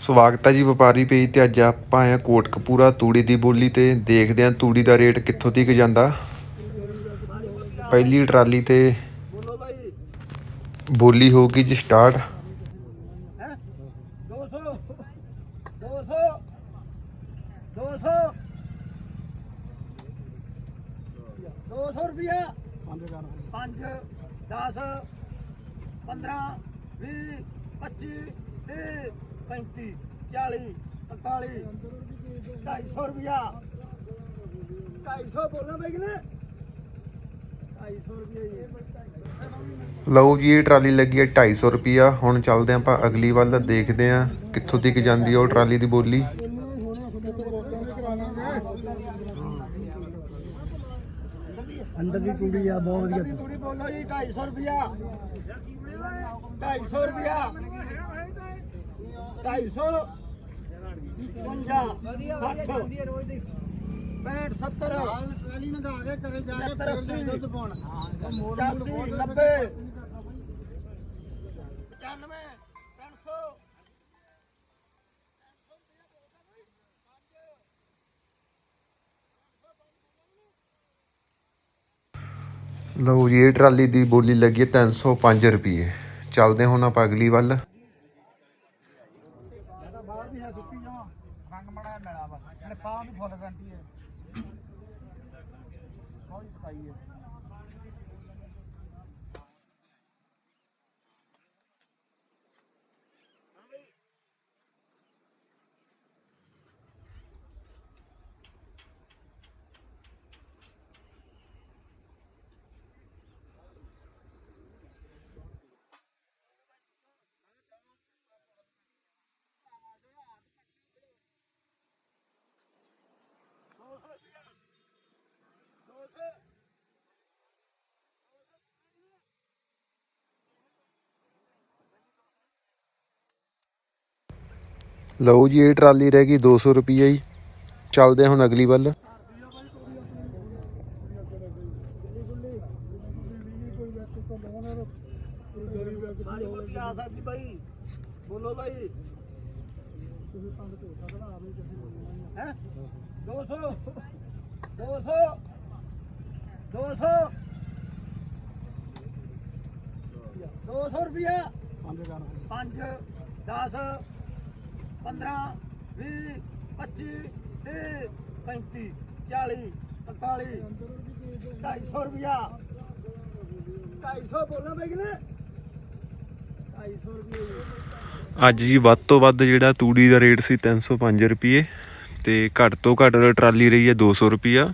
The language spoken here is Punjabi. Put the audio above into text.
ਸਵਾਗਤ ਹੈ ਜੀ ਵਪਾਰੀ ਪੇਜ ਤੇ। ਅੱਜ ਆਪਾਂ ਆਏ ਕੋਟਕਪੂਰਾ ਤੂੜੀ ਦੀ ਬੋਲੀ ਤੇ। ਦੇਖਦੇ ਆਂ ਤੂੜੀ ਦਾ ਰੇਟ ਕਿੱਥੋਂ ਤੱਕ ਜਾਂਦਾ। ਪਹਿਲੀ ਟਰਾਲੀ ਤੇ ਬੋਲੀ ਹੋ? ਗਈ ਜੀ ਸਟਾਰਟ 200 200 200 ਲਓ ਜੀ ਇਹ ਟਰਾਲੀ ਲੱਗੀ ਹੈ 250 ਰੁਪਿਆ ਹੁਣ ਚੱਲਦੇ ਆਪਾਂ ਅਗਲੀ ਵੱਲ ਦੇਖਦੇ ਆਂ ਕਿੱਥੋਂ ਤੱਕ ਜਾਂਦੀ ਉਹ ਟਰਾਲੀ ਦੀ ਬੋਲੀ। ਅੰਦਰ ਦੀ ਕੁੜੀ ਆ ਬਹੁਤ ਵਧੀਆ। ਬੋਲੋ ਜੀ 250 ਰੁਪਿਆ 250 ਰੁਪਿਆ 250 50 60 ਟਰਾਲੀ ਨਗਾ ਕੇ ਕਰੇ ਜਾ ਕੇ ਫੇਰ ਦੁੱਧ ਪਾਉਣਾ 85 90 95 300 ਲਓ ਜੀ, ਇਹ ਟਰਾਲੀ ਦੀ ਬੋਲੀ ਲੱਗੀ ਹੈ 305 ਰੁਪਏ ਚੱਲਦੇ ਹੁਣ ਆਪਾਂ ਅਗਲੀ ਵੱਲ ਬਾਹਰ ਵੀ ਹੈ ਸੁੱਕੀ ਜਮਾ ਰੰਗ ਮੜਾ ਮਿਲਾ ਬਸ ਇਹਨੇ ਫੁੱਲ ਗਰੰਟੀ ਹੈ। ਬਹੁਤ ਸਫ਼ਾਈ ਹੈ। ਲਓ ਜੀ, ਇਹ ਟਰਾਲੀ ਰਹਿ ਗਈ 200 ਰੁਪਏ ਜੀ। ਚੱਲਦੇ ਹੁਣ ਅਗਲੀ ਵੱਲ। ਮਾਰੀ ਮੱਕੀ ਆ ਸਕਦੀ ਬਾਈ ਬੋਲੋ ਬਾਈ ਹੈ 200 200 200 200 ਰੁਪਿਆ 5 10 15 20 25 30 35 40 45 250 ਰੁਪਿਆ 250 ਬੋਲਣਾ ਬਾਈ ਕਿਨੇ 250 ਰੁਪਏ ਅੱਜ ਜੀ ਵੱਧ ਤੋਂ ਵੱਧ ਜਿਹੜਾ ਤੂੜੀ ਦਾ ਰੇਟ ਸੀ 305 ਰੁਪਏ ਤੇ ਘੱਟ ਤੋਂ ਘੱਟ ਟਰਾਲੀ ਰਹੀ ਹੈ 200 ਰੁਪਿਆ